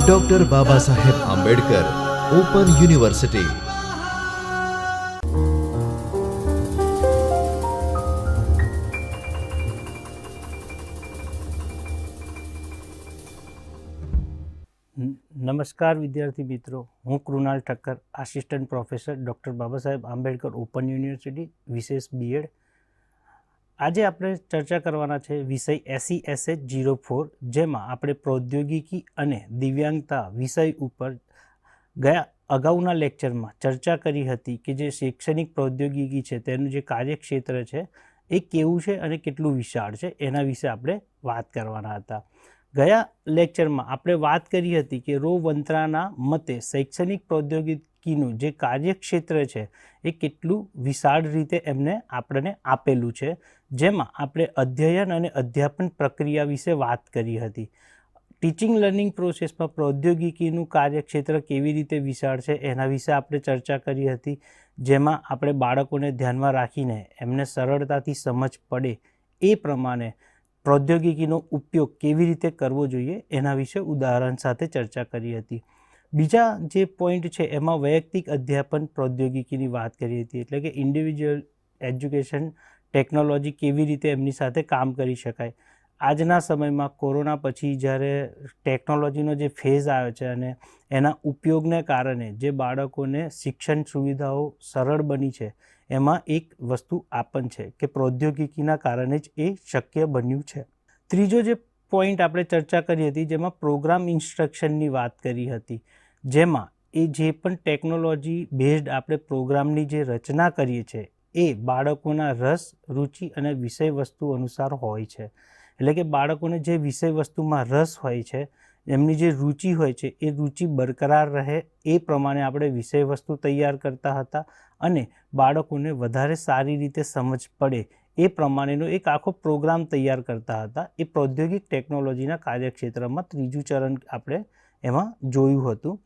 Doctor બાબા Saheb Ambedkar open university નમસ્કાર વિદ્યાર્થી મિત્રો. હું Krunal Thakkar assistant professor doctor Baba Saheb Ambedkar open university વિશેષ બીએડ આજે આપણે ચર્ચા કરવાના છે વિષય એસી એસએચ જીરો ફોર જેમાં આપણે પ્રૌદ્યોગિકી અને દિવ્યાંગતા વિષય ઉપર ગયા અગાઉના લેક્ચરમાં ચર્ચા કરી હતી કે જે શૈક્ષણિક પ્રૌદ્યોગિકી છે, તેનું જે કાર્યક્ષેત્ર છે, એ કેવું છે અને કેટલું વિશાળ છે, એના વિશે આપણે વાત કરવાના હતા. ગયા લેક્ચરમાં આપણે વાત કરી હતી કે રો વંત્રાના મતે શૈક્ષણિક પ્રૌદ્યોગિકીનું જે કાર્યક્ષેત્ર છે, એ કેટલું વિશાળ રીતે એમને આપણને આપેલું છે, જેમાં આપણે અધ્યયન અને અધ્યાપન પ્રક્રિયા વિશે વાત કરી હતી. ટીચિંગ લર્નિંગ પ્રોસેસમાં પ્રૌદ્યોગિકીનું કાર્યક્ષેત્ર કેવી રીતે વિશાળ છે, એના વિશે આપણે ચર્ચા કરી હતી, જેમાં આપણે બાળકોને ધ્યાનમાં રાખીને એમને સરળતાથી સમજ પડે એ પ્રમાણે પ્રૌદ્યોગિકીનો ઉપયોગ કેવી રીતે કરવો જોઈએ એના વિશે ઉદાહરણ સાથે ચર્ચા કરી હતી. બીજા જે પોઈન્ટ છે એમાં વૈયક્તિક અધ્યાપન પ્રૌદ્યોગિકીની વાત કરી હતી, એટલે કે ઇન્ડિવિજ્યુઅલ એજ્યુકેશન ટેકનોલોજી કેવી રીતે એમની સાથે કામ કરી શકાય. આજના સમયમાં કોરોના પછી જ્યારે ટેકનોલોજીનો જે ફેઝ આવ્યો છે અને એના ઉપયોગને કારણે જે બાળકોને શિક્ષણ સુવિધાઓ સરળ બની છે, એમાં એક વસ્તુ આપણ છે કે પ્રૌદ્યોગિકીના કારણે જ એ શક્ય બન્યું છે. ત્રીજો જે પોઈન્ટ આપણે ચર્ચા કરી હતી, જેમાં પ્રોગ્રામ ઇન્સ્ટ્રક્શનની વાત કરી હતી, જેમાં એ જે પણ ટેકનોલોજી બેઝડ આપણે પ્રોગ્રામની જે રચના કરીએ છીએ એ બાળકોના રસ, રુચિ અને વિષય વસ્તુ અનુસાર હોય છે. એટલે કે બાળકોને જે વિષય વસ્તુમાં રસ હોય છે, એમની જે રુચિ હોય છે, એ રુચિ બરકરાર રહે એ પ્રમાણે આપણે વિષય વસ્તુ તૈયાર કરતા હતા અને બાળકોને વધારે સારી રીતે સમજ પડે એ પ્રમાણેનો એક આખો પ્રોગ્રામ તૈયાર કરતા હતા. એ પ્રૌદ્યોગિક ટેકનોલોજીના કાર્યક્ષેત્રમાં ત્રીજું ચરણ આપણે એમાં જોયું હતું.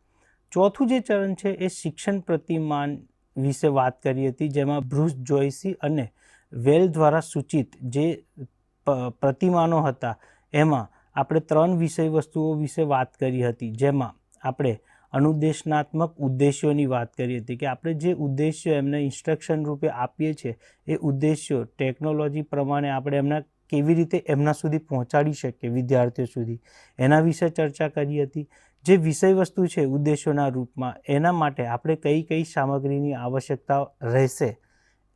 ચોથું જે ચરણ છે એ શિક્ષણ પ્રતિમાન વિશે વાત કરી હતી, જેમાં બ્રુસ જોઈસી અને વેલ દ્વારા સૂચિત જે પ્રતિમાનો હતા. એમાં આપણે ત્રણ વિષય વસ્તુઓ વિશે વાત કરી હતી. જેમાં આપણે અનુદેશનાત્મક ઉદ્દેશ્યોની વાત કરી હતી કે આપણે જે ઉદ્દેશ્યો એમને ઇન્સ્ટ્રક્શન રૂપે આપીએ છીએ, એ ઉદ્દેશ્યો ટેકનોલોજી પ્રમાણે આપણે એમના કેવી રીતે એમના સુધી પહોંચાડી શકીએ વિદ્યાર્થીઓ સુધી. એના વિશે ચર્ચા કરી હતી. જે વિષય વસ્તુ છે ઉદ્દેશોના રૂપમાં, એના માટે આપણે કઈ કઈ સામગ્રીની આવશ્યકતા રહેશે?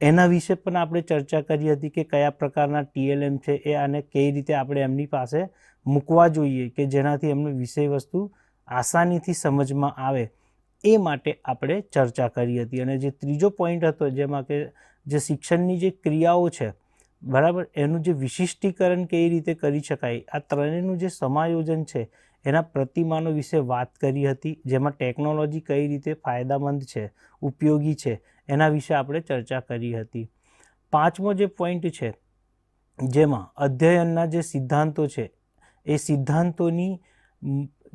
એના વિશે પણ આપણે ચર્ચા કરી હતી કે કયા પ્રકારના ટીએલએમ છે એ આને કઈ રીતે આપણે એમની પાસે મૂકવા જોઈએ કે જેનાથી એમને વિષય વસ્તુ આસાનીથી સમજમાં આવે એ માટે આપણે ચર્ચા કરી હતી. અને જે ત્રીજો પોઈન્ટ હતો જેમાં કે જે શિક્ષણની જે ક્રિયાઓ છે, બરાબર, એનું જે વિશિષ્ટીકરણ કઈ રીતે કરી શકાય, આ ત્રણેયનું જે સમાયોજન છે એના પ્રતિમાનો વિશે વાત કરી હતી, જેમાં ટેકનોલોજી કઈ રીતે ફાયદામંદ છે, ઉપયોગી છે એના વિશે આપણે ચર્ચા કરી હતી. પાંચમો જે પોઈન્ટ છે, જેમાં અધ્યયનના જે સિદ્ધાંતો છે, એ સિદ્ધાંતોની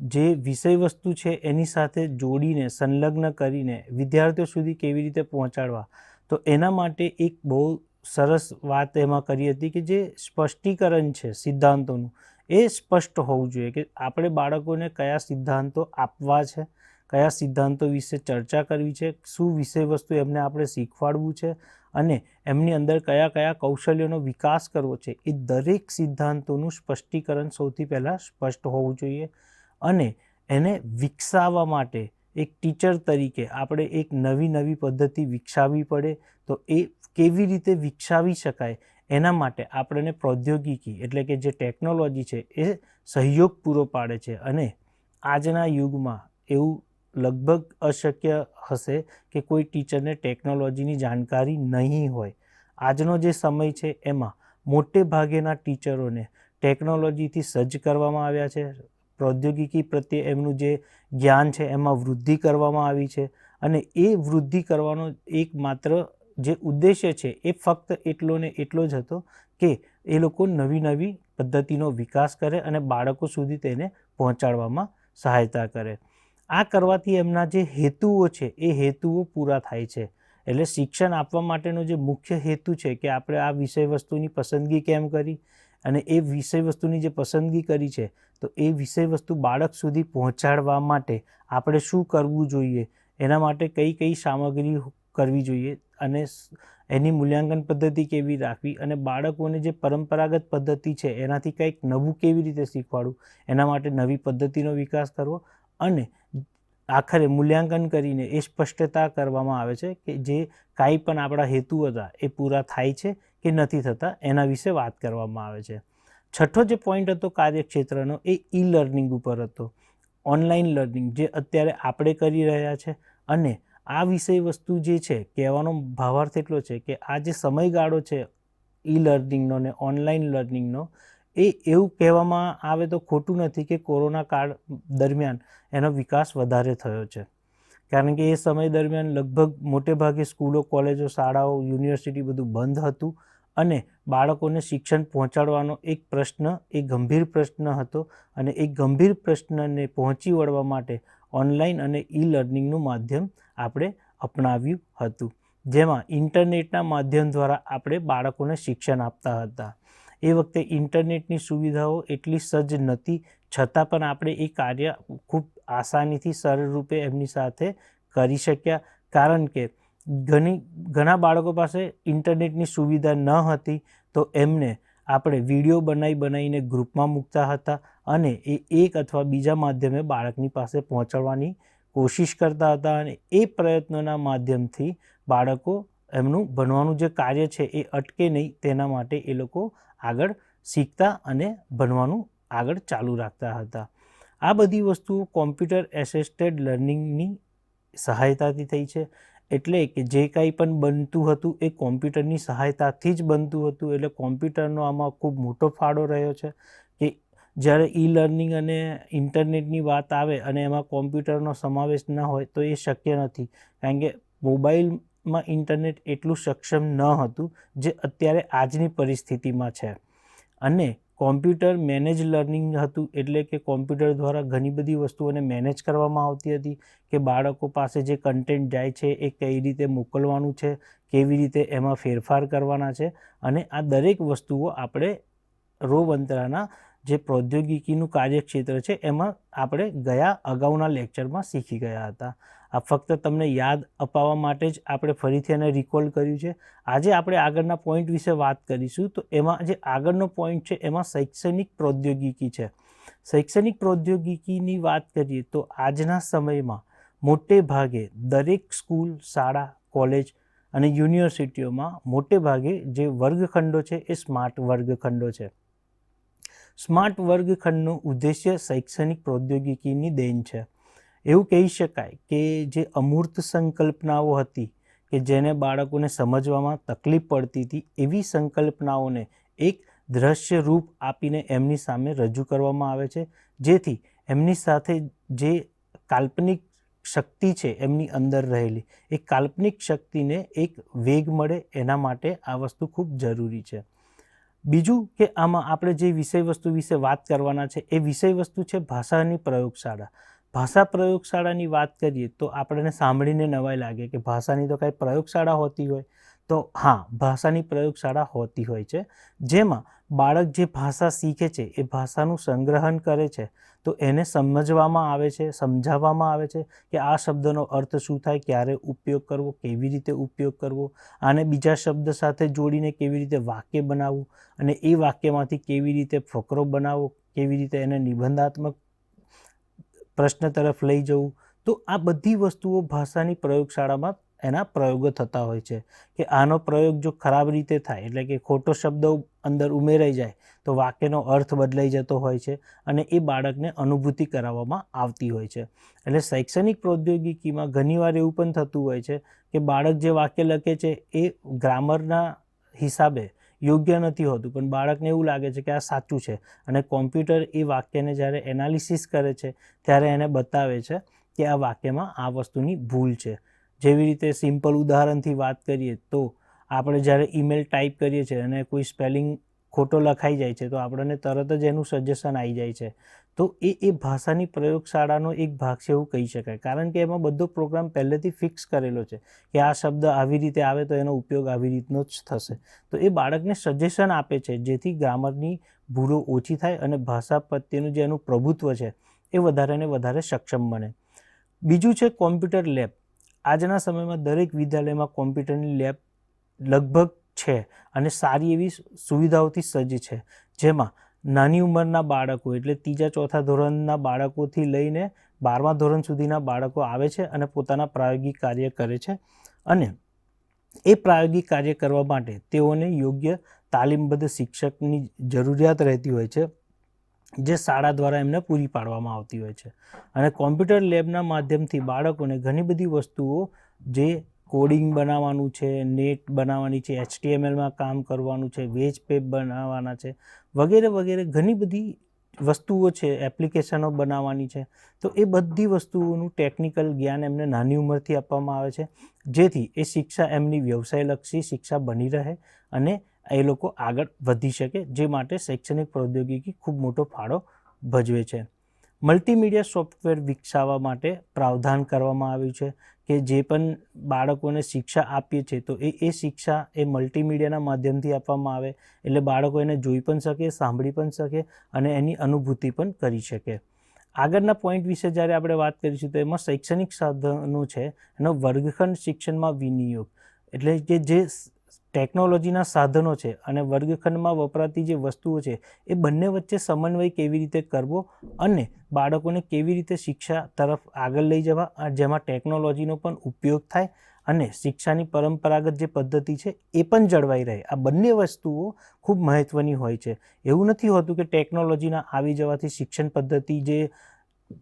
જે વિષય વસ્તુ છે, એની સાથે જોડીને, સંલગ્ન કરીને વિદ્યાર્થીઓ સુધી કેવી રીતે પહોંચાડવા, તો એના માટે એક બહુ સરસ વાત એમાં કરી હતી કે જે સ્પષ્ટીકરણ છે સિદ્ધાંતોનું, એ સ્પષ્ટ હોવું જોઈએ કે આપણે બાળકોને કયા સિદ્ધાંતો આપવા છે કયા સિદ્ધાંતો વિશે ચર્ચા કરવી છે, શું વિષય વસ્તુ એમને આપણે શીખવાડવું છે અને એમની અંદર કયા કયા કૌશલ્યોનો વિકાસ કરવો છે, એ દરેક સિદ્ધાંતોનું સ્પષ્ટીકરણ સૌથી પહેલાં સ્પષ્ટ હોવું જોઈએ અને એને વિકસાવવા માટે એક ટીચર તરીકે આપણે એક નવી નવી પદ્ધતિ વિકસાવવી પડે તો એ કેવી રીતે વિકસાવી શકાય એના માટે આપણને પ્રૌદ્યોગિકી એટલે કે જે ટેકનોલોજી છે એ સહયોગ પૂરો પાડે છે અને આજના યુગમાં એવું લગભગ અશક્ય હશે કે કોઈ ટીચરને ટેકનોલોજીની જાણકારી નહીં હોય. આજનો જે સમય છે એમાં મોટે ભાગેના ટીચરોને ટેકનોલોજીથી સજ્જ કરવામાં આવ્યા છે. પ્રૌદ્યોગિકી પ્રત્યે એમનું જે જ્ઞાન છે એમાં વૃદ્ધિ કરવામાં આવી છે અને એ વૃદ્ધિ કરવાનો એકમાત્ર જે ઉદ્દેશ્ય છે એ ફક્ત એટલો ને એટલો જ હતો કે એ લોકો નવી નવી પદ્ધતિનો વિકાસ કરે અને બાળકો સુધી તેને પહોંચાડવામાં સહાયતા કરે. આ કરવાથી એમના જે હેતુઓ છે, એ હેતુઓ પૂરા થાય છે. એટલે શિક્ષણ આપવા માટેનો જે મુખ્ય હેતુ છે કે આપણે આ વિષય વસ્તુની પસંદગી કેમ કરી અને એ વિષય વસ્તુની જે પસંદગી કરી છે, તો એ વિષય વસ્તુ બાળક સુધી પહોંચાડવા માટે આપણે શું કરવું જોઈએ? એના માટે કઈ કઈ સામગ્રી કરવી જોઈએ અને એની મૂલ્યાંકન પદ્ધતિ કેવી રાખવી અને બાળકોને જે પરંપરાગત પદ્ધતિ છે, એનાથી કંઈક નવું કેવી રીતે શીખવાડવું? એના માટે નવી પદ્ધતિનો વિકાસ કરવો અને આખરે મૂલ્યાંકન કરીને એ સ્પષ્ટતા કરવામાં આવે છે કે જે કાંઈ પણ આપણા હેતુ હતા એ પૂરા થાય છે કે નથી થતા એના વિશે વાત કરવામાં આવે છે. છઠ્ઠો જે પોઈન્ટ હતો કાર્યક્ષેત્રનો એ ઈ લર્નિંગ ઉપર હતો. ઓનલાઈન લર્નિંગ જે અત્યારે આપણે કરી રહ્યા છે અને આ વિષય વસ્તુ જે છે, કહેવાનો ભાવાર્થ એટલો છે કે આ જે સમયગાળો છે ઈ લર્નિંગનો ને ઓનલાઈન લર્નિંગનો એ એવું કહેવામાં આવે તો ખોટું નથી કે કોરોના કાળ દરમિયાન એનો વિકાસ વધારે થયો છે. કારણ કે એ સમય દરમિયાન લગભગ મોટેભાગે સ્કૂલો, કોલેજો, શાળાઓ, યુનિવર્સિટી બધું બંધ હતું અને બાળકોને શિક્ષણ પહોંચાડવાનો એક પ્રશ્ન, એ ગંભીર પ્રશ્ન હતો અને એ ગંભીર પ્રશ્નને પહોંચી વળવા માટે ઓનલાઈન અને ઈ લર્નિંગનું માધ્યમ આપણે અપનાવ્યું હતું. જેમાં ઇન્ટરનેટના માધ્યમ દ્વારા આપણે બાળકોને શિક્ષણ આપતા હતા. એ વખતે ઇન્ટરનેટની સુવિધાઓ એટલી સજ્જ નહોતી. છતાં પણ આપણે એ કાર્ય ખૂબ આસાનીથી સરળ રૂપે એમની સાથે કરી શક્યા. કારણ કે ઘણી, ઘણા બાળકો પાસે ઇન્ટરનેટની સુવિધા ન હતી તો એમને આપણે વીડિયો બનાવી બનાવીને ગ્રુપમાં મૂકતા હતા અને એ એક અથવા બીજા માધ્યમે બાળકની પાસે પહોંચાડવાની કોશિશ કરતા હતા અને એ પ્રયત્નોના માધ્યમથી બાળકો એમનું ભણવાનું જે કાર્ય છે એ અટકે નહીં તેના માટે એ લોકો આગળ શીખતા અને ભણવાનું આગળ ચાલુ રાખતા હતા. આ બધી વસ્તુઓ કોમ્પ્યુટર એસિસ્ટેડ લર્નિંગની સહાયતાથી થઈ છે. એટલે કે જે કાંઈ પણ બનતું હતું એ કોમ્પ્યુટરની સહાયતાથી જ બનતું હતું. એટલે કોમ્પ્યુટરનો આમાં ખૂબ મોટો ફાળો રહ્યો છે કે જ્યારે ઈ લર્નિંગ અને ઇન્ટરનેટની વાત આવે અને એમાં કોમ્પ્યુટરનો સમાવેશ ન હોય તો એ શક્ય નથી. કારણ કે મોબાઈલમાં ઇન્ટરનેટ એટલું સક્ષમ ન હતું જે અત્યારે આજની પરિસ્થિતિમાં છે. અને કોમ્પ્યુટર મેનેજ લર્નિંગ હતું એટલે કે કોમ્પ્યુટર દ્વારા ઘણી બધી વસ્તુઓને મેનેજ કરવામાં આવતી હતી કે બાળકો પાસે જે કન્ટેન્ટ જાય છે એ કઈ રીતે મોકલવાનું છે, કેવી રીતે એમાં ફેરફાર કરવાના છે. અને આ દરેક વસ્તુઓ આપણે રોવંતરાના જે પ્રૌદ્યોગિકીનું કાર્યક્ષેત્ર છે, એમાં આપણે ગયા અગાઉના લેક્ચરમાં શીખી ગયા હતા. આ ફક્ત તમને યાદ અપાવવા માટે જ આપણે ફરીથી એને રિકોલ કર્યું છે. આજે આપણે આગળના પોઈન્ટ વિશે વાત કરીશું. તો એમાં જે આગળનો પોઈન્ટ છે, એમાં શૈક્ષણિક પ્રૌદ્યોગિકી છે. શૈક્ષણિક પ્રૌદ્યોગિકીની વાત કરીએ તો આજના સમયમાં મોટે ભાગે દરેક સ્કૂલ, શાળા, કોલેજ અને યુનિવર્સિટીઓમાં મોટે ભાગે જે વર્ગખંડો છે, એ સ્માર્ટ વર્ગખંડો છે. સ્માર્ટ વર્ગખંડનો ઉદ્દેશ્ય શૈક્ષણિક પ્રૌદ્યોગિકીની દેન છે. એવું કહી શકાય કે જે અમૂર્ત સંકલ્પનાઓ હતી કે જેને બાળકોને સમજવામાં તકલીફ પડતી હતી, એવી સંકલ્પનાઓને એક દ્રશ્ય રૂપ આપીને એમની સામે રજૂ કરવામાં આવે છે. જેથી એમની સાથે જે કાલ્પનિક શક્તિ છે એમની અંદર રહેલી, એ કાલ્પનિક શક્તિને એક વેગ મળે એના માટે આ વસ્તુ ખૂબ જરૂરી છે. બીજું કે આમાં આપણે જે વિષય વસ્તુ વિશે વાત કરવાના છે, એ વિષય વસ્તુ છે ભાષાની પ્રયોગશાળા. ભાષા પ્રયોગશાળાની વાત કરીએ તો આપણને સાંભળીને નવાઈ લાગે કે ભાષાની તો કાંઈ પ્રયોગશાળા હોતી હોય. તો હા, ભાષાની પ્રયોગશાળા હોતી હોય છે. જેમાં બાળક જે ભાષા શીખે છે, એ ભાષાનું સંગ્રહણ કરે છે, તો એને સમજવામાં આવે છે, સમજાવવામાં આવે છે કે આ શબ્દનો અર્થ શું થાય, ક્યારે ઉપયોગ કરવો, કેવી રીતે ઉપયોગ કરવો, આને બીજા શબ્દ સાથે જોડીને કેવી રીતે વાક્ય બનાવવું અને એ વાક્યમાંથી કેવી રીતે ફકરો બનાવવો, કેવી રીતે એને નિબંધાત્મક પ્રશ્ન તરફ લઈ જવું, તો આ બધી વસ્તુઓ ભાષાની પ્રયોગશાળામાં એના પ્રયોગો થતા હોય છે. કે આનો પ્રયોગ જો ખરાબ રીતે થાય, એટલે કે ખોટો શબ્દ અંદર ઉમેરાઈ જાય તો વાક્યનો અર્થ બદલાઈ જતો હોય છે અને એ બાળકને અનુભૂતિ કરાવવામાં આવતી હોય છે. એટલે શૈક્ષણિક પ્રૌદ્યોગિકીમાં ઘણીવાર એવું પણ થતું હોય છે કે બાળક જે વાક્ય લખે છે એ ગ્રામરના હિસાબે યોગ્ય નથી હોતું, પણ બાળકને એવું લાગે છે કે આ સાચું છે અને કોમ્પ્યુટર એ વાક્યને જ્યારે એનાલિસિસ કરે છે ત્યારે એને બતાવે છે કે આ વાક્યમાં આ વસ્તુની ભૂલ છે. જેવી રીતે સિમ્પલ ઉદાહરણથી વાત કરીએ તો આપણે જ્યારે ઈમેલ ટાઈપ કરીએ છીએ અને કોઈ સ્પેલિંગ ખોટો લખાઈ જાય છે, તો આપણને તરત જ એનું સજેશન આવી જાય છે. તો એ એ ભાષાની પ્રયોગશાળાનો એક ભાગ છે એવું કહી શકાય. કારણ કે એમાં બધો પ્રોગ્રામ પહેલેથી ફિક્સ કરેલો છે કે આ શબ્દ આવી રીતે આવે તો એનો ઉપયોગ આવી રીતનો જ થશે. તો એ બાળકને સજેશન આપે છે, જેથી ગ્રામરની ભૂલો ઓછી થાય અને ભાષા પ્રત્યેનું જે એનું પ્રભુત્વ છે એ વધારે ને વધારે સક્ષમ બને. બીજું છે કોમ્પ્યુટર લેબ આજના સમયમાં દરેક વિદ્યાલયમાં કોમ્પ્યુટરની લેબ લગભગ છે અને સારી એવી સુવિધાઓથી સજ્જ છે. જેમાં નાની ઉંમરના બાળકો એટલે ત્રીજા, ચોથા ધોરણના બાળકોથી લઈને બારમા ધોરણ સુધીના બાળકો આવે છે અને પોતાના પ્રાયોગિક કાર્ય કરે છે. અને એ પ્રાયોગિક કાર્ય કરવા માટે તેઓને યોગ્ય તાલીમબદ્ધ શિક્ષકની જરૂરિયાત રહેતી હોય છે, જે શાળા દ્વારા એમને પૂરી પાડવામાં આવતી હોય છે. અને કોમ્પ્યુટર લેબના માધ્યમથી બાળકોને ઘણી બધી વસ્તુઓ જે કોડિંગ બનાવવાનું છે નેટ બનાવવાની છે એચટીએમએલમાં કામ કરવાનું છે વેજ પેપ બનાવવાના છે, વગેરે વગેરે ઘણી બધી વસ્તુઓ છે એપ્લિકેશનો બનાવવાની છે. તો એ બધી વસ્તુઓનું ટેકનિકલ જ્ઞાન એમને નાની ઉંમરથી આપવામાં આવે છે. જેથી એ શિક્ષા એમની વ્યવસાયલક્ષી શિક્ષા બની રહે અને એ લોકો આગળ વધી શકે, જે માટે શૈક્ષણિક પ્રૌદ્યોગિકી ખૂબ મોટો ફાળો ભજવે છે. મલ્ટીમીડિયા સોફ્ટવેર વિકસાવવા માટે પ્રાવધાન કરવામાં આવ્યું છે. કે જે પણ બાળકોને શિક્ષા આપીએ છીએ, તો એ એ શિક્ષા એ મલ્ટીમીડિયાના માધ્યમથી આપવામાં આવે, એટલે બાળકો એને જોઈ પણ શકે, સાંભળી પણ શકે અને એની અનુભૂતિ પણ કરી શકે. આગળના પોઈન્ટ વિશે જ્યારે આપણે વાત કરીશું, તો એમાં શૈક્ષણિક સાધનો છે, એનો વર્ગખંડ શિક્ષણમાં વિનિયોગ. એટલે કે જે ટેકનોલોજીના સાધનો છે અને વર્ગખંડમાં વપરાતી જે વસ્તુઓ છે, એ બંને વચ્ચે સમન્વય કેવી રીતે કરવો અને બાળકોને કેવી રીતે શિક્ષા તરફ આગળ લઈ જવા જેમાં ટેકનોલોજીનો પણ ઉપયોગ થાય અને શિક્ષાની પરંપરાગત જે પદ્ધતિ છે, એ પણ જળવાઈ રહે. આ બંને વસ્તુઓ ખૂબ મહત્ત્વની હોય છે. એવું નથી હોતું કે ટેકનોલોજીના આવી જવાથી શિક્ષણ પદ્ધતિ જે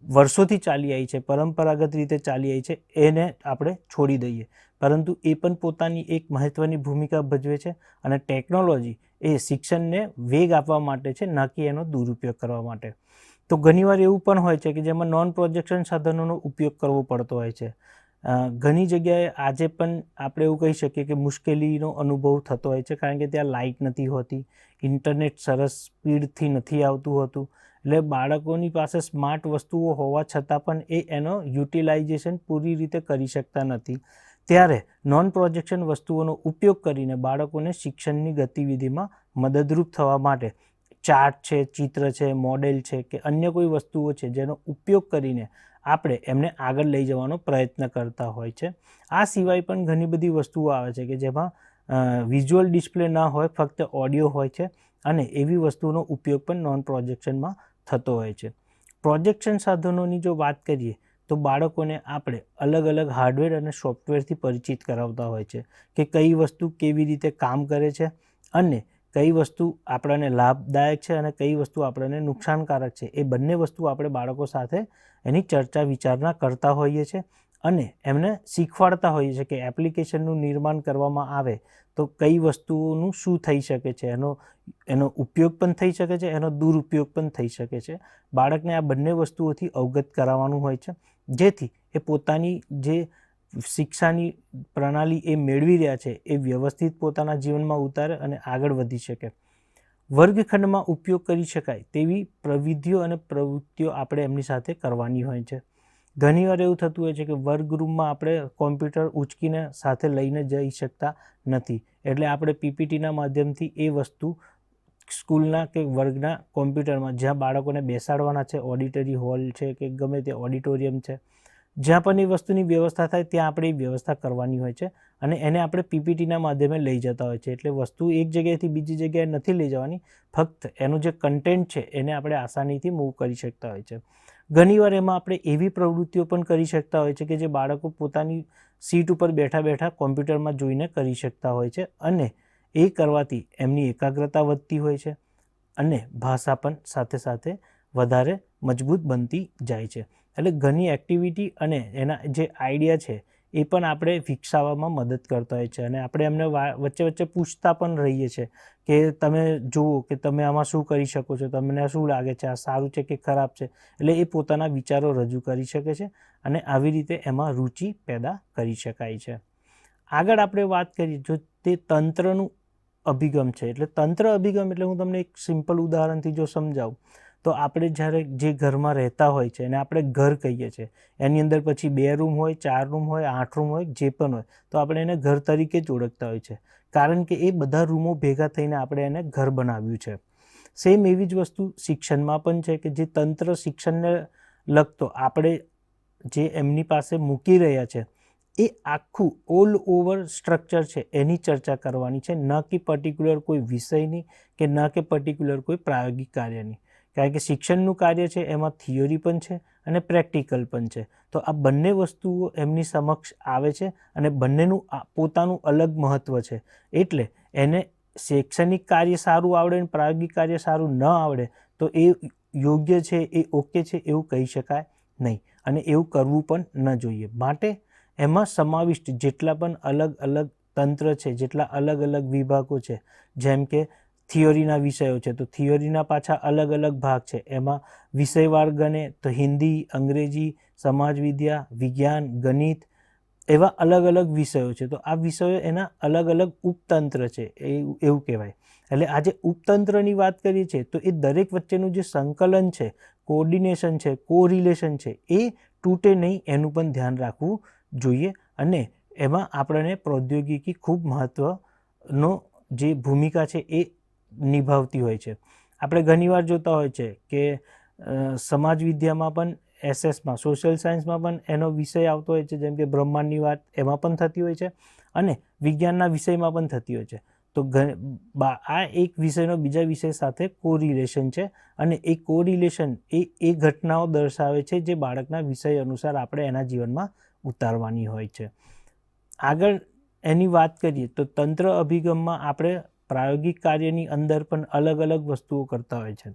વર્ષોથી ચાલી આવી છે, પરંપરાગત રીતે ચાલી આવી છે, એને આપણે છોડી દઈએ. પરંતુ એ પણ પોતાની એક મહત્ત્વની ભૂમિકા ભજવે છે અને ટેકનોલોજી એ શિક્ષણને વેગ આપવા માટે છે, ન કે એનો દુરુપયોગ કરવા માટે. તો ઘણીવાર એવું પણ હોય છે કે જેમાં નોન પ્રોજેક્શન સાધનોનો ઉપયોગ કરવો પડતો હોય છે. ઘણી જગ્યાએ આજે પણ આપણે એવું કહી શકીએ કે મુશ્કેલીનો અનુભવ થતો હોય છે કારણ કે ત્યાં લાઇટ નથી હોતી, ઇન્ટરનેટ સરસ સ્પીડથી નથી આવતું હોતું. એટલે બાળકોની પાસે સ્માર્ટ વસ્તુઓ હોવા છતાં પણ એ એનો યુટિલાઇઝેશન પૂરી રીતે કરી શકતા નથી. ત્યારે નોન પ્રોજેક્શન વસ્તુઓનો ઉપયોગ કરીને બાળકોને શિક્ષણની ગતિવિધિમાં મદદરૂપ થવા માટે ચાર્ટ છે, ચિત્ર છે, મોડેલ છે કે અન્ય કોઈ વસ્તુઓ છે જેનો ઉપયોગ કરીને આપણે એમને આગળ લઈ જવાનો પ્રયત્ન કરતા હોય છે. આ સિવાય પણ ઘણી બધી વસ્તુઓ આવે છે કે જેમાં વિઝ્યુઅલ ડિસ્પ્લે ના હોય, ફક્ત ઓડિયો હોય છે અને એવી વસ્તુઓનો ઉપયોગ પણ નોન પ્રોજેક્શનમાં થતો હોય છે. પ્રોજેક્શન સાધનોની જો વાત કરીએ તો બાળકોને આપણે અલગ અલગ હાર્ડવેર અને સોફ્ટવેરથી પરિચિત કરાવતા હોય છે કે કઈ વસ્તુ કેવી રીતે કામ કરે છે અને કઈ વસ્તુ આપણને લાભદાયક છે અને કઈ વસ્તુ આપણને નુકસાનકારક છે. એ બંને વસ્તુ આપણે બાળકો સાથે એની ચર્ચા વિચારણા કરતા હોઈએ છીએ. અને એમને શીખવાડતા હોઈએ છીએ કે એપ્લિકેશનનું નિર્માણ કરવામાં આવે તો કઈ વસ્તુઓનું શું થઈ શકે છે? એનો એનો ઉપયોગ પણ થઈ શકે છે, એનો દુરુપયોગ પણ થઈ શકે છે. બાળકને આ બંને વસ્તુઓથી અવગત કરાવવાનું હોય છે. જેથી એ પોતાની જે શિક્ષાની પ્રણાલી એ મેળવી રહ્યા છે, એ વ્યવસ્થિત પોતાના જીવનમાં ઉતારે અને આગળ વધી શકે. વર્ગખંડમાં ઉપયોગ કરી શકાય તેવી પ્રવિધિઓ અને પ્રવૃત્તિઓ આપણે એમની સાથે કરવાની હોય છે. ઘણીવાર એવું થતું હોય છે કે વર્ગરૂમમાં આપણે કોમ્પ્યુટર ઉચકીને સાથે લઈને જઈ શકતા નથી. એટલે આપણે પીપીટીના માધ્યમથી એ વસ્તુ સ્કૂલના કે વર્ગના કોમ્પ્યુટરમાં, જ્યાં બાળકોને બેસાડવાના છે, ઓડિટરી હોલ છે કે ગમે તે ઓડિટોરિયમ છે, જ્યાં પણ એ વસ્તુની વ્યવસ્થા થાય, ત્યાં આપણે એ વ્યવસ્થા કરવાની હોય છે અને એને આપણે પીપીટીના માધ્યમે લઈ જતા હોય છે. એટલે વસ્તુ એક જગ્યાએથી બીજી જગ્યાએ નથી લઈ જવાની, ફક્ત એનું જે કન્ટેન્ટ છે એને આપણે આસાનીથી મૂવ કરી શકતા હોય છે. ઘણીવાર એમાં આપણે એવી પ્રવૃત્તિઓ પણ કરી શકતા હોય છે કે જે બાળકો પોતાની સીટ ઉપર બેઠા બેઠા કોમ્પ્યુટરમાં જોઈને કરી શકતા હોય છે અને એ કરવાથી એમની એકાગ્રતા વધતી હોય છે અને ભાષા પણ સાથે સાથે વધારે મજબૂત બનતી જાય છે. એટલે ઘણી એક્ટિવિટી અને એના જે આઈડિયા છે એ પણ આપણે વિકસાવવામાં મદદ કરતા હોય છે. અને આપણે એમને વચ્ચે વચ્ચે પૂછતા પણ રહીએ છીએ કે તમે જુઓ કે તમે આમાં શું કરી શકો છો, તમને શું લાગે છે, આ સારું છે કે ખરાબ છે? એટલે એ પોતાના વિચારો રજૂ કરી શકે છે અને આવી રીતે એમાં રુચિ પેદા કરી શકાય છે. આગળ આપણે વાત કરીએ, જો તે તંત્રનું અભિગમ છે. એટલે તંત્ર અભિગમ, એટલે હું તમને એક સિમ્પલ ઉદાહરણથી જો સમજાવું. તો આપણે જ્યારે જે ઘરમાં રહેતા હોય છે એને આપણે ઘર કહીએ છીએ. એની અંદર પછી બે રૂમ હોય, ચાર રૂમ હોય, આઠ રૂમ હોય, જે પણ હોય, તો આપણે એને ઘર તરીકે જ ઓળખતા હોય છે. કારણ કે એ બધા રૂમો ભેગા થઈને આપણે એને ઘર બનાવ્યું છે. સેમ એવી જ વસ્તુ શિક્ષણમાં પણ છે કે જે તંત્ર શિક્ષણને લગતો આપણે જે એમની પાસે મૂકી રહ્યા છે, એ આખું ઓલ ઓવર સ્ટ્રક્ચર છે, એની ચર્ચા કરવાની છે. ન કે પર્ટિક્યુલર કોઈ વિષયની કે ન કે પર્ટિક્યુલર કોઈ પ્રાયોગિક કાર્યની. કારણ કે શિક્ષણનું કાર્ય છે, એમાં થિયોરી પણ છે અને પ્રેક્ટિકલ પણ છે. તો આ બંને વસ્તુઓ એમની સમક્ષ આવે છે અને બંનેનું પોતાનું અલગ મહત્ત્વ છે. એટલે એને શૈક્ષણિક કાર્ય સારું આવડે અને પ્રાયોગિક કાર્ય સારું ન આવડે, તો એ યોગ્ય છે, એ ઓકે છે એવું કહી શકાય નહીં અને એવું કરવું પણ ન જોઈએ. માટે એમાં સમાવિષ્ટ જેટલા પણ અલગ અલગ તંત્ર છે, જેટલા અલગ અલગ વિભાગો છે, જેમ કે થિયોરીના વિષયો છે. તો થિયોરીના પાછા અલગ અલગ ભાગ છે. એમાં વિષયવાર ગણે તો હિન્દી, અંગ્રેજી, સમાજવિદ્યા, વિજ્ઞાન, ગણિત એવા અલગ અલગ વિષયો છે. તો આ વિષયો એના અલગ અલગ ઉપતંત્ર છે. એવું એવું કહેવાય. એટલે આજે ઉપતંત્રની વાત કરીએ છીએ તો એ દરેક વચ્ચેનું જે સંકલન છે કોર્ડિનેશન છે કોરિલેશન છે, એ તૂટે નહીં. એનું પણ ધ્યાન રાખવું જોઈએ. અને એમાં આપણને પ્રૌદ્યોગિકી ખૂબ મહત્ત્વનો જે ભૂમિકા છે એ નિભાવતી હોય છે. આપણે ઘણીવાર જોતા હોય છે કે સમાજ વિદ્યામાં પણ એસએસમાં, સોશિયલ સાયન્સમાં પણ એનો વિષય આવતો હોય છે, જેમ કે બ્રહ્માંડની વાત એમાં પણ થતી હોય છે અને વિજ્ઞાનના વિષયમાં પણ થતી હોય છે. તો આ એક વિષયનો બીજા વિષય સાથે કોરિલેશન છે અને એ કોરિલેશન એ એ ઘટનાઓ દર્શાવે છે જે બાળકના વિષય અનુસાર આપણે એના જીવનમાં ઉતારવાની હોય છે. આગળ એની વાત કરીએ તો તંત્ર અભિગમમાં આપણે પ્રાયોગિક કાર્યની અંદર પણ અલગ અલગ વસ્તુઓ કરતા હોય છે.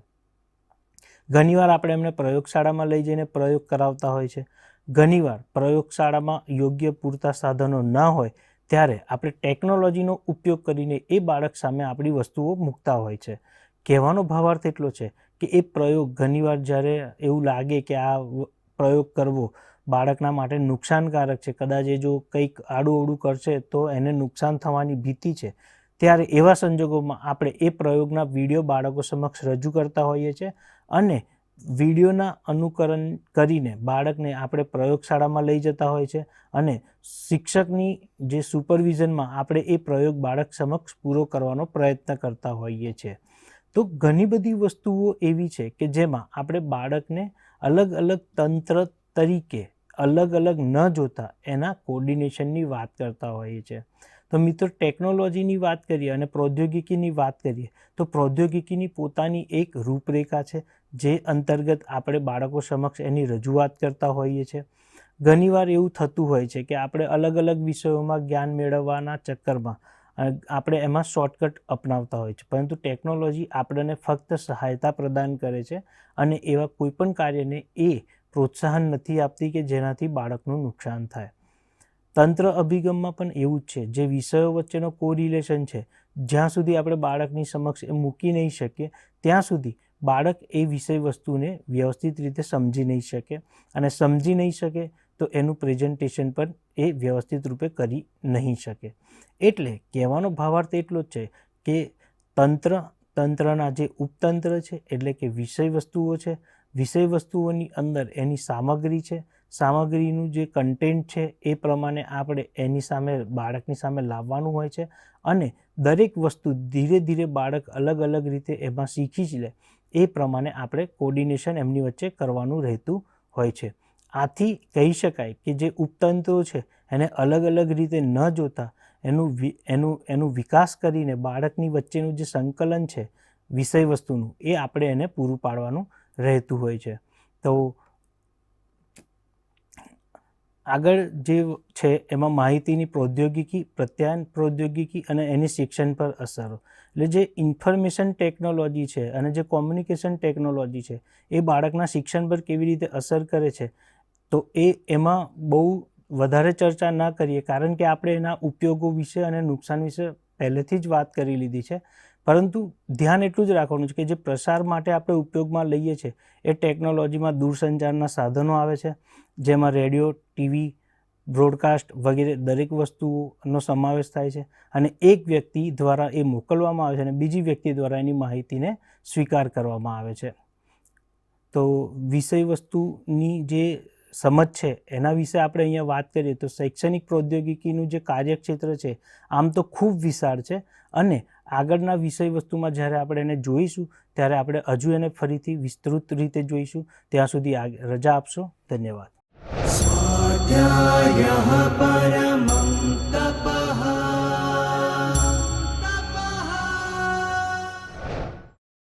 ઘણીવાર આપણે એમને પ્રયોગશાળામાં લઈ જઈને પ્રયોગ કરાવતા હોય છે. ઘણીવાર પ્રયોગશાળામાં યોગ્ય પૂરતા સાધનો ન હોય, ત્યારે આપણે ટેકનોલોજીનો ઉપયોગ કરીને એ બાળક સામે આપણી વસ્તુઓ મૂકતા હોય છે. કહેવાનો ભાવાર્થ એટલો છે કે એ પ્રયોગ ઘણીવાર જ્યારે એવું લાગે કે આ પ્રયોગ કરવો બાળકના માટે નુકસાનકારક છે, કદાચ એ જો કંઈક આડું કરશે તો એને નુકસાન થવાની ભીતિ છે. ત્યારે એવા સંજોગોમાં આપણે એ પ્રયોગના વીડિયો બાળકો સમક્ષ રજૂ કરતા હોઈએ છીએ અને વિડીયોના અનુકરણ કરીને બાળકને આપણે પ્રયોગશાળામાં લઈ જતા હોય છે અને શિક્ષકની જે સુપરવિઝનમાં આપણે એ પ્રયોગ બાળક સમક્ષ પૂરો કરવાનો પ્રયત્ન કરતા હોઈએ છીએ. તો ઘણી બધી વસ્તુઓ એવી છે કે જેમાં આપણે બાળકને અલગ અલગ તંત્ર તરીકે અલગ અલગ ન જોતા એના કોર્ડિનેશનની વાત કરતા હોઈએ છીએ. તો મિત્રો ટેકનોલોજીની વાત કરીએ અને પ્રૌદ્યોગિકીની વાત કરીએ, તો પ્રૌદ્યોગિકીની પોતાની એક રૂપરેખા છે, જે અંતર્ગત આપણે બાળકો સમક્ષ એની રજૂઆત કરતા હોઈએ છીએ. ઘણીવાર એવું થતું હોય છે કે આપણે અલગ અલગ વિષયોમાં જ્ઞાન મેળવવાના ચક્કરમાં આપણે એમાં શોર્ટકટ અપનાવતા હોય છે. પરંતુ ટેકનોલોજી આપણને ફક્ત સહાયતા પ્રદાન કરે છે અને એવા કોઈપણ કાર્યને એ પ્રોત્સાહન નથી આપતી કે જેનાથી બાળકનું નુકસાન થાય. તંત્ર અભિગમમાં પણ એવું જ છે. જે વિષયો વચ્ચેનો કોરિલેશન છે, જ્યાં સુધી આપણે બાળકની સમક્ષ એ મૂકી નહીં શકીએ, ત્યાં સુધી બાળક એ વિષય વસ્તુને વ્યવસ્થિત રીતે સમજી નહીં શકે અને સમજી નહીં શકે તો એનું પ્રેઝન્ટેશન પણ એ વ્યવસ્થિત રૂપે કરી નહીં શકે. એટલે કહેવાનો ભાવાર્થ એટલો જ છે કે તંત્ર, તંત્રના જે ઉપતંત્ર છે, એટલે કે વિષય વસ્તુઓ છે વિષય વસ્તુઓની અંદર એની સામગ્રી છે સામગ્રીનું જે કન્ટેન્ટ છે એ પ્રમાણે આપણે એની સામે, બાળકની સામે લાવવાનું હોય છે અને દરેક વસ્તુ ધીરે ધીરે બાળક અલગ અલગ રીતે એમાં શીખી જ લે. એ પ્રમાણે આપણે કોર્ડિનેશન એમની વચ્ચે કરવાનું રહેતું હોય છે. આથી કહી શકાય કે જે ઉપતંત્રો છે એને અલગ અલગ રીતે ન જોતા, એનું એનું એનું વિકાસ કરીને બાળકની વચ્ચેનું જે સંકલન છે વિષય વસ્તુનું, એ આપણે એને પૂરું પાડવાનું રહેતું હોય છે. તો આગળ જે છે, એમાં માહિતીની પ્રૌદ્યોગિકી, પ્રત્યાયન પ્રૌદ્યોગિકી અને એની શિક્ષણ પર અસરો. એટલે જે ઇન્ફોર્મેશન ટેકનોલોજી છે અને જે કોમ્યુનિકેશન ટેકનોલોજી છે, એ બાળકના શિક્ષણ પર કેવી રીતે અસર કરે છે, તો એ એમાં બહુ વધારે ચર્ચા ન કરીએ. કારણ કે આપણે એના ઉપયોગો વિશે અને નુકસાન વિશે પહેલેથી જ વાત કરી લીધી છે. પરંતુ ધ્યાન એટલું જ રાખવાનું છે કે જે પ્રસાર માટે આપણે ઉપયોગમાં લઈએ છીએ એ ટેકનોલોજીમાં દૂરસંચારના સાધનો આવે છે, જેમાં રેડિયો, ટીવી, બ્રોડકાસ્ટ વગેરે દરેક વસ્તુઓનો સમાવેશ થાય છે અને એક વ્યક્તિ દ્વારા એ મોકલવામાં આવે છે અને બીજી વ્યક્તિ દ્વારા એની માહિતીને સ્વીકાર કરવામાં આવે છે. તો વિષય વસ્તુની જે સમજ છે, એના વિશે આપણે અહીંયા વાત કરીએ તો શૈક્ષણિક પ્રૌદ્યોગિકીનું જે કાર્યક્ષેત્ર છે, આમ તો ખૂબ વિશાળ છે અને આગળના વિષય વસ્તુમાં જ્યારે આપણે એને જોઈશું, ત્યારે આપણે હજુ એને ફરીથી વિસ્તૃત રીતે જોઈશું. ત્યાં સુધી રજા આપશો. ધન્યવાદ. પર